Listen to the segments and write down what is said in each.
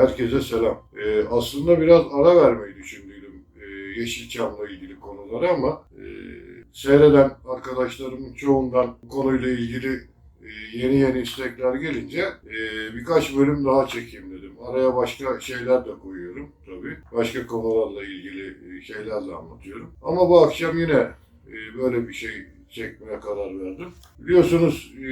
Herkese selam. Ee, aslında biraz ara vermeyi düşündüydüm e, Yeşilçam'la ilgili konulara ama e, seyreden arkadaşlarımın çoğundan bu konuyla ilgili e, yeni yeni istekler gelince e, birkaç bölüm daha çekeyim dedim. Araya başka şeyler de koyuyorum tabii. Başka konularla ilgili e, şeyler de anlatıyorum. Ama bu akşam yine e, böyle bir şey çekmeye karar verdim. Biliyorsunuz e,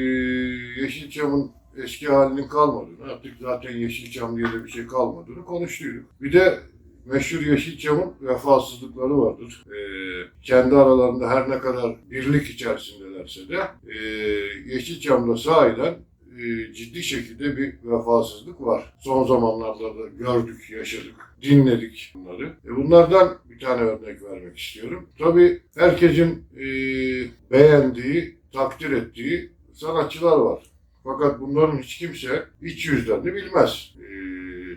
Yeşilçam'ın eski halinin kalmadığını, artık zaten Yeşilçam diye de bir şey kalmadığını konuştuyduk. Bir de meşhur Yeşilçam'ın vefasızlıkları vardır. E, kendi aralarında her ne kadar birlik içerisindelerse de e, Yeşilçam'da sahiden e, ciddi şekilde bir vefasızlık var. Son zamanlarda da gördük, yaşadık, dinledik bunları. E, bunlardan bir tane örnek vermek istiyorum. Tabii herkesin e, beğendiği, takdir ettiği sanatçılar var. Fakat bunların hiç kimse iç yüzlerini bilmez. E,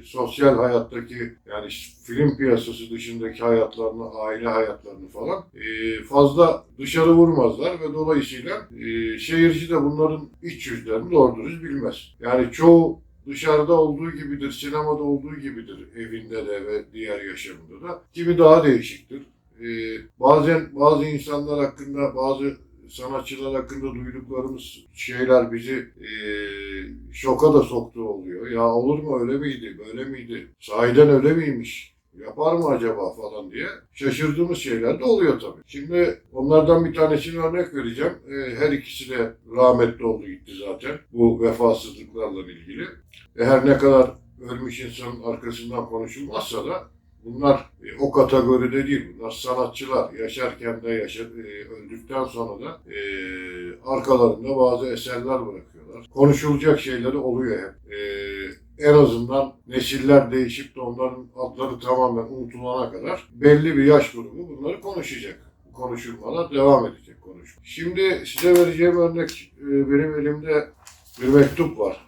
sosyal hayattaki yani film piyasası dışındaki hayatlarını, aile hayatlarını falan e, fazla dışarı vurmazlar ve dolayısıyla e, seyirci de bunların iç yüzlerini doğru bilmez. Yani çoğu dışarıda olduğu gibidir, sinemada olduğu gibidir evinde de ve diğer yaşamında da. Kimi daha değişiktir. E, bazen bazı insanlar hakkında, bazı sanatçılar hakkında duyduklarımız şeyler bizi e, şoka da soktuğu oluyor. Ya olur mu öyle miydi, böyle miydi, sahiden öyle miymiş, yapar mı acaba falan diye şaşırdığımız şeyler de oluyor tabii. Şimdi onlardan bir tanesini örnek vereceğim. E, her ikisi de rahmetli oldu gitti zaten bu vefasızlıklarla ilgili. E, her ne kadar ölmüş insanın arkasından konuşulmazsa da Bunlar e, o kategoride değil. Bunlar sanatçılar. Yaşarken de yaşa, e, öldükten sonra da e, arkalarında bazı eserler bırakıyorlar. Konuşulacak şeyleri oluyor hep. E, en azından nesiller değişip de onların adları tamamen unutulana kadar belli bir yaş grubu bunları konuşacak. Konuşulmalar devam edecek konuşma. Şimdi size vereceğim örnek e, benim elimde bir mektup var.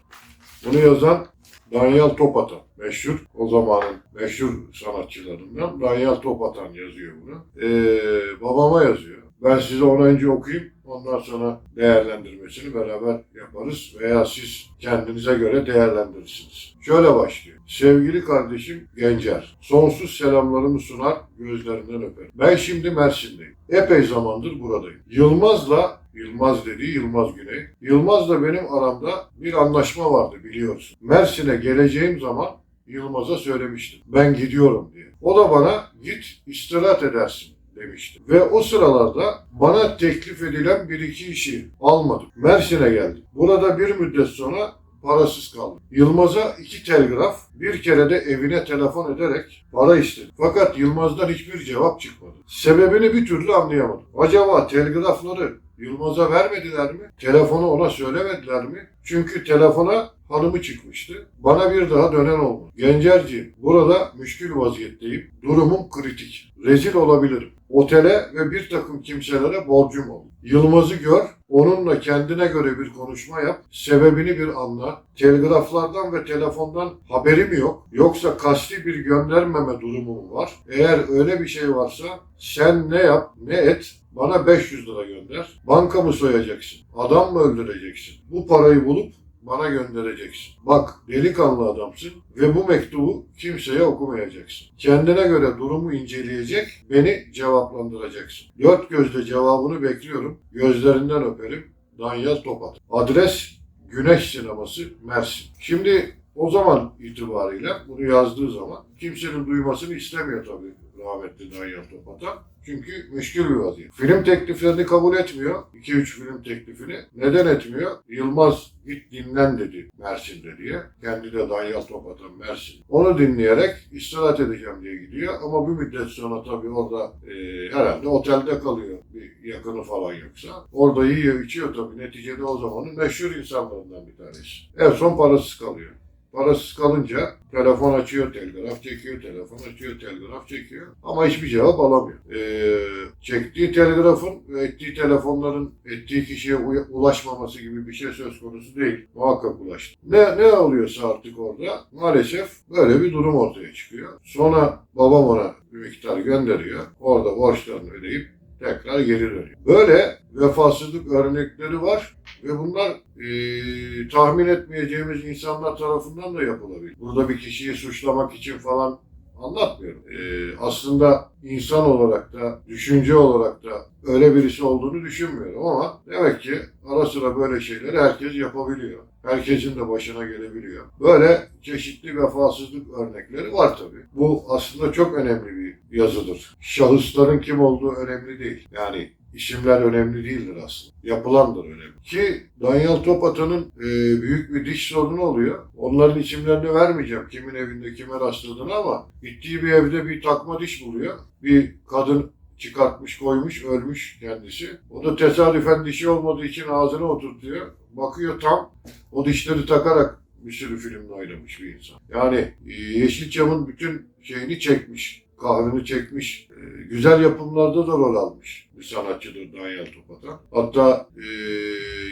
Bunu yazan Danyal Topatan. Meşhur, o zamanın meşhur sanatçılarından Danyal Topatan yazıyor bunu. Ee, babama yazıyor. Ben size onu önce okuyayım, ondan sonra değerlendirmesini beraber yaparız veya siz kendinize göre değerlendirirsiniz. Şöyle başlıyor. Sevgili kardeşim Gencer, sonsuz selamlarımı sunar, gözlerinden öperim. Ben şimdi Mersin'deyim. Epey zamandır buradayım. Yılmaz'la Yılmaz dediği Yılmaz Güney. Yılmaz'la benim aramda bir anlaşma vardı biliyorsun. Mersin'e geleceğim zaman Yılmaz'a söylemiştim. Ben gidiyorum diye. O da bana git istirahat edersin demişti. Ve o sıralarda bana teklif edilen bir iki işi almadım. Mersin'e geldim. Burada bir müddet sonra parasız kaldım. Yılmaz'a iki telgraf, bir kere de evine telefon ederek para istedim. Fakat Yılmaz'dan hiçbir cevap çıkmadı. Sebebini bir türlü anlayamadım. Acaba telgrafları Yılmaz'a vermediler mi? Telefonu ona söylemediler mi? Çünkü telefona hanımı çıkmıştı. Bana bir daha dönen olmadı. Gencerci, burada müşkül vaziyetteyim. Durumum kritik. Rezil olabilirim. Otele ve bir takım kimselere borcum oldu. Yılmaz'ı gör, onunla kendine göre bir konuşma yap, sebebini bir anla. Telgraflardan ve telefondan haberim yok. Yoksa kasti bir göndermeme durumum var. Eğer öyle bir şey varsa sen ne yap, ne et, bana 500 lira gönder. Banka mı soyacaksın? Adam mı öldüreceksin? Bu parayı bulup bana göndereceksin. Bak delikanlı adamsın ve bu mektubu kimseye okumayacaksın. Kendine göre durumu inceleyecek, beni cevaplandıracaksın. Dört gözle cevabını bekliyorum. Gözlerinden öperim. Danyal Topat. Adres Güneş Sineması Mersin. Şimdi o zaman itibariyle bunu yazdığı zaman kimsenin duymasını istemiyor tabii rahmetli Danyal Topat'a. Çünkü meşgul bir vaziyet. Film tekliflerini kabul etmiyor. 2-3 film teklifini. Neden etmiyor? Yılmaz git dinlen dedi Mersin'de diye. Kendi de Danyal Topat'ın Mersin. Onu dinleyerek istirahat edeceğim diye gidiyor. Ama bir müddet sonra tabii orada e, herhalde otelde kalıyor. Bir yakını falan yoksa. Orada yiyor içiyor tabii. Neticede o zamanın meşhur insanlarından bir tanesi. En son parasız kalıyor. Parasız kalınca telefon açıyor, telgraf çekiyor, telefon açıyor, telgraf çekiyor. Ama hiçbir cevap alamıyor. Ee, çektiği telgrafın ve ettiği telefonların ettiği kişiye ulaşmaması gibi bir şey söz konusu değil. Muhakkak ulaştı. Ne, ne oluyorsa artık orada maalesef böyle bir durum ortaya çıkıyor. Sonra babam ona bir miktar gönderiyor. Orada borçlarını ödeyip tekrar geri dönüyor. Böyle vefasızlık örnekleri var. Ve bunlar e, tahmin etmeyeceğimiz insanlar tarafından da yapılabilir. Burada bir kişiyi suçlamak için falan anlatmıyorum. E, aslında insan olarak da, düşünce olarak da öyle birisi olduğunu düşünmüyorum ama demek ki ara sıra böyle şeyleri herkes yapabiliyor. Herkesin de başına gelebiliyor. Böyle çeşitli vefasızlık örnekleri var tabii. Bu aslında çok önemli bir yazıdır. Şahısların kim olduğu önemli değil. Yani isimler önemli değildir aslında. Yapılandır önemli. Ki Daniel Topata'nın e, büyük bir diş sorunu oluyor. Onların isimlerini vermeyeceğim. Kimin evinde kime rastladığını ama gittiği bir evde bir takma diş buluyor. Bir kadın çıkartmış koymuş ölmüş kendisi. O da tesadüfen dişi olmadığı için ağzına oturtuyor. Bakıyor tam o dişleri takarak bir sürü filmde oynamış bir insan. Yani e, Yeşilçam'ın bütün şeyini çekmiş. Kahrını çekmiş. E, güzel yapımlarda da rol almış bir sanatçıdır Daniel Topatan. Hatta e,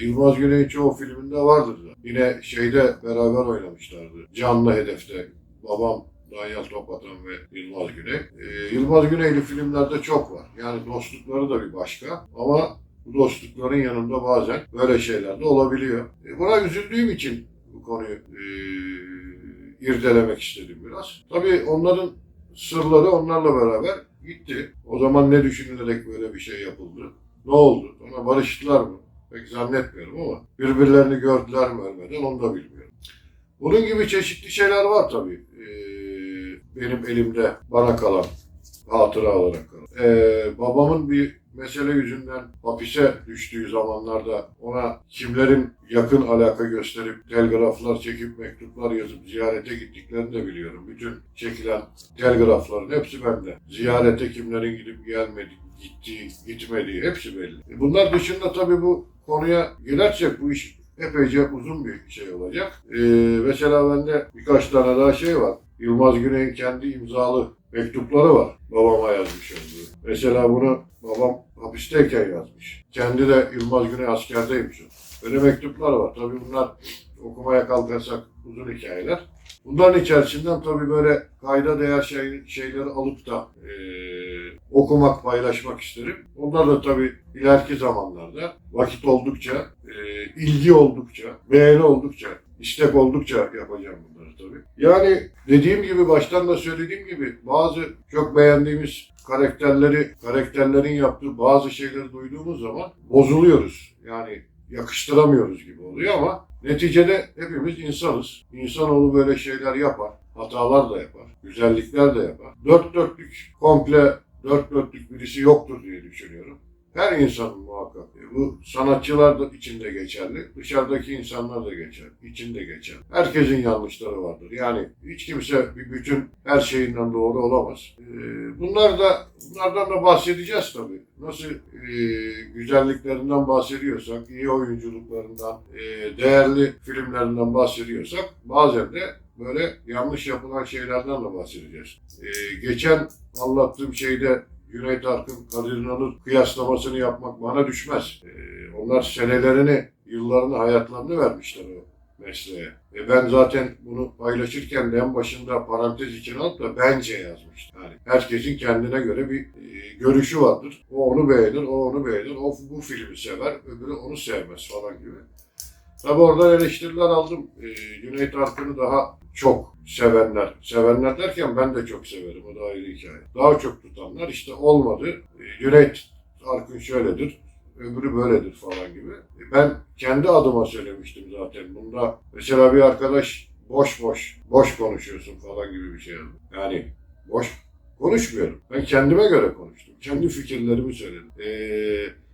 Yılmaz Güney'in çoğu filminde vardır da. Yine şeyde beraber oynamışlardı. Canlı Hedef'te. Babam Daniel Topatan ve Yılmaz Güney. E, Yılmaz Güneyli filmlerde çok var. Yani dostlukları da bir başka. Ama bu dostlukların yanında bazen böyle şeyler de olabiliyor. E, buna üzüldüğüm için bu konuyu e, irdelemek istedim biraz. Tabii onların sırları onlarla beraber gitti. O zaman ne düşünülerek böyle bir şey yapıldı? Ne oldu? Ona barıştılar mı? Pek zannetmiyorum ama birbirlerini gördüler mi ölmeden onu da bilmiyorum. Bunun gibi çeşitli şeyler var tabii. Ee, benim elimde bana kalan, hatıra olarak kalan. Ee, babamın bir mesele yüzünden hapise düştüğü zamanlarda ona kimlerin yakın alaka gösterip telgraflar çekip mektuplar yazıp ziyarete gittiklerini de biliyorum. Bütün çekilen telgrafların hepsi bende. Ziyarete kimlerin gidip gelmedi, gittiği, gitmediği hepsi belli. E Bunlar dışında tabii bu konuya girersek bu iş epeyce uzun bir şey olacak. Ee, mesela bende birkaç tane daha şey var. Yılmaz Güney'in kendi imzalı mektupları var. Babama yazmış olduğu. Mesela bunu babam hapisteyken yazmış. Kendi de Yılmaz Güney askerdeymiş. Öyle mektuplar var. Tabii bunlar okumaya kalkarsak uzun hikayeler. Bunların içerisinden tabii böyle kayda değer şey, şeyleri alıp da eee, okumak, paylaşmak isterim. Onlar da tabii ileriki zamanlarda vakit oldukça, eee, ilgi oldukça, beğeni oldukça, istek oldukça yapacağım bunları tabii. Yani dediğim gibi baştan da söylediğim gibi bazı çok beğendiğimiz karakterleri, karakterlerin yaptığı bazı şeyleri duyduğumuz zaman bozuluyoruz. Yani yakıştıramıyoruz gibi oluyor ama neticede hepimiz insanız. İnsanoğlu böyle şeyler yapar. Hatalar da yapar. Güzellikler de yapar. Dört dörtlük, komple dört dörtlük birisi yoktur diye düşünüyorum. Her insanın Bu sanatçılar da içinde geçerli. Dışarıdaki insanlar da geçer. içinde geçer. Herkesin yanlışları vardır. Yani hiç kimse bir bütün her şeyinden doğru olamaz. E, Bunlar da bunlardan da bahsedeceğiz tabii. Nasıl e, güzelliklerinden bahsediyorsak, iyi oyunculuklarından, e, değerli filmlerinden bahsediyorsak bazen de böyle yanlış yapılan şeylerden de bahsedeceğiz. E, geçen anlattığım şeyde Cüneyt Arkın, Kadir İnanır kıyaslamasını yapmak bana düşmez. Ee, onlar senelerini, yıllarını, hayatlarını vermişler o mesleğe. E ben zaten bunu paylaşırken en başında parantez için alıp da bence yazmıştım. Yani herkesin kendine göre bir e, görüşü vardır. O onu beğenir, o onu beğenir. O bu filmi sever, öbürü onu sevmez falan gibi. Tabi oradan eleştiriler aldım. E, Cüneyt Arkın'ı daha çok sevenler. Sevenler derken ben de çok severim. O da ayrı hikaye. Daha çok tutanlar işte olmadı. E, Cüneyt Arkın şöyledir. Öbürü böyledir falan gibi. E, ben kendi adıma söylemiştim zaten. Bunda mesela bir arkadaş boş boş, boş konuşuyorsun falan gibi bir şey yazdı. Yani boş konuşmuyorum. Ben kendime göre konuştum. Kendi fikirlerimi söyledim. E,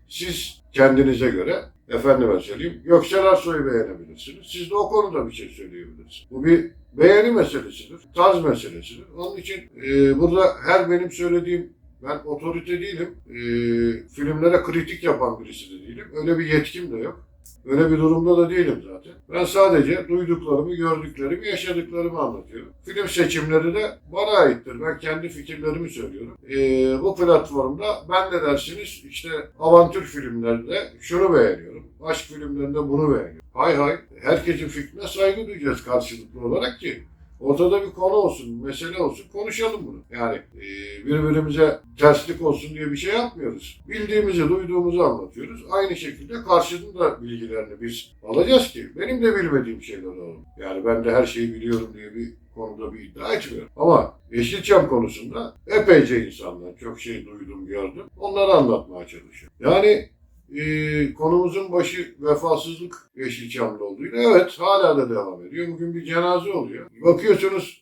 siz kendinize göre efendime söyleyeyim Göksel Arsoy'u beğenebilirsiniz. Siz de o konuda bir şey söyleyebilirsiniz. Bu bir beğeni meselesidir, tarz meselesidir. Onun için e, burada her benim söylediğim ben otorite değilim. E, filmlere kritik yapan birisi de değilim. Öyle bir yetkim de yok. Öyle bir durumda da değilim zaten. Ben sadece duyduklarımı, gördüklerimi, yaşadıklarımı anlatıyorum. Film seçimleri de bana aittir. Ben kendi fikirlerimi söylüyorum. Ee, bu platformda ben de dersiniz işte avantür filmlerinde şunu beğeniyorum. Aşk filmlerinde bunu beğeniyorum. Hay hay. Herkesin fikrine saygı duyacağız karşılıklı olarak ki Ortada bir konu olsun, mesele olsun, konuşalım bunu. Yani e, birbirimize terslik olsun diye bir şey yapmıyoruz. Bildiğimizi, duyduğumuzu anlatıyoruz. Aynı şekilde karşının da bilgilerini biz alacağız ki benim de bilmediğim şeyler olur. Yani ben de her şeyi biliyorum diye bir konuda bir iddia etmiyorum. Ama Yeşilçam konusunda epeyce insanlar çok şey duydum, gördüm. Onları anlatmaya çalışıyorum. Yani e, konumuzun başı vefasızlık Yeşilçam'da olduğuyla evet hala da devam ediyor. Bugün bir cenaze oluyor. Bakıyorsunuz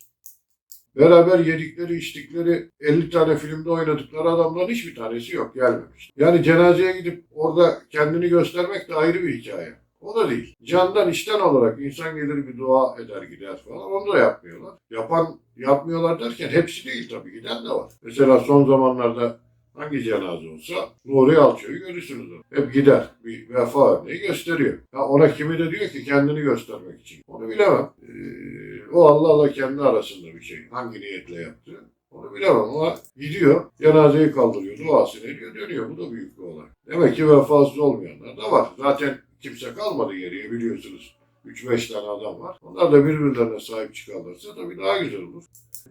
beraber yedikleri içtikleri 50 tane filmde oynadıkları adamların hiçbir tanesi yok gelmemiş. Yani cenazeye gidip orada kendini göstermek de ayrı bir hikaye. O da değil. Candan işten olarak insan gelir bir dua eder gider falan. Onu da yapmıyorlar. Yapan yapmıyorlar derken hepsi değil tabii giden de var. Mesela son zamanlarda hangi cenaze olsa Nuri Alço'yu görürsünüz. Hep gider. Bir vefa örneği gösteriyor. Ha ona kimi de diyor ki kendini göstermek için. Onu bilemem. Ee, o Allah Allah kendi arasında bir şey. Hangi niyetle yaptı? Onu bilemem ama gidiyor, cenazeyi kaldırıyor, duasını ediyor, dönüyor. Bu da büyük bir olay. Demek ki vefasız olmayanlar da var. Zaten kimse kalmadı geriye biliyorsunuz. 3-5 tane adam var. Onlar da birbirlerine sahip çıkarlarsa tabii daha güzel olur.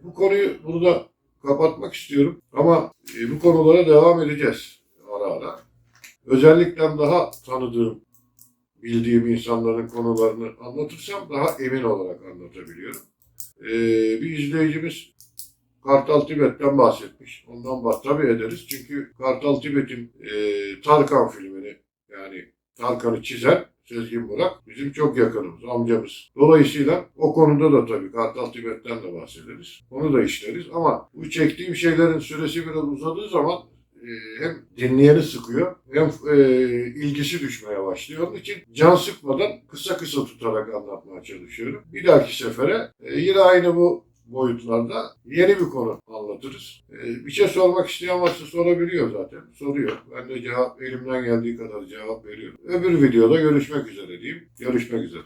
Bu konuyu burada kapatmak istiyorum ama e, bu konulara devam edeceğiz ara ara. Özellikle daha tanıdığım, bildiğim insanların konularını anlatırsam daha emin olarak anlatabiliyorum. E, bir izleyicimiz Kartal Tibet'ten bahsetmiş. Ondan bah tabii ederiz. Çünkü Kartal Tibet'in e, Tarkan filmini yani Tarkan'ı çizen Sezgin Burak bizim çok yakınımız, amcamız. Dolayısıyla o konuda da tabii Kartal Tibet'ten de bahsederiz. Onu da işleriz ama bu çektiğim şeylerin süresi biraz uzadığı zaman e, hem dinleyeni sıkıyor hem e, ilgisi düşmeye başlıyor. Onun için can sıkmadan kısa kısa tutarak anlatmaya çalışıyorum. Bir dahaki sefere e, yine aynı bu boyutlarda yeni bir konu anlatırız. E, bir şey sormak isteyen varsa sorabiliyor zaten. Soruyor. Ben de cevap elimden geldiği kadar cevap veriyorum. Öbür videoda görüşmek üzere diyeyim. Görüşmek üzere.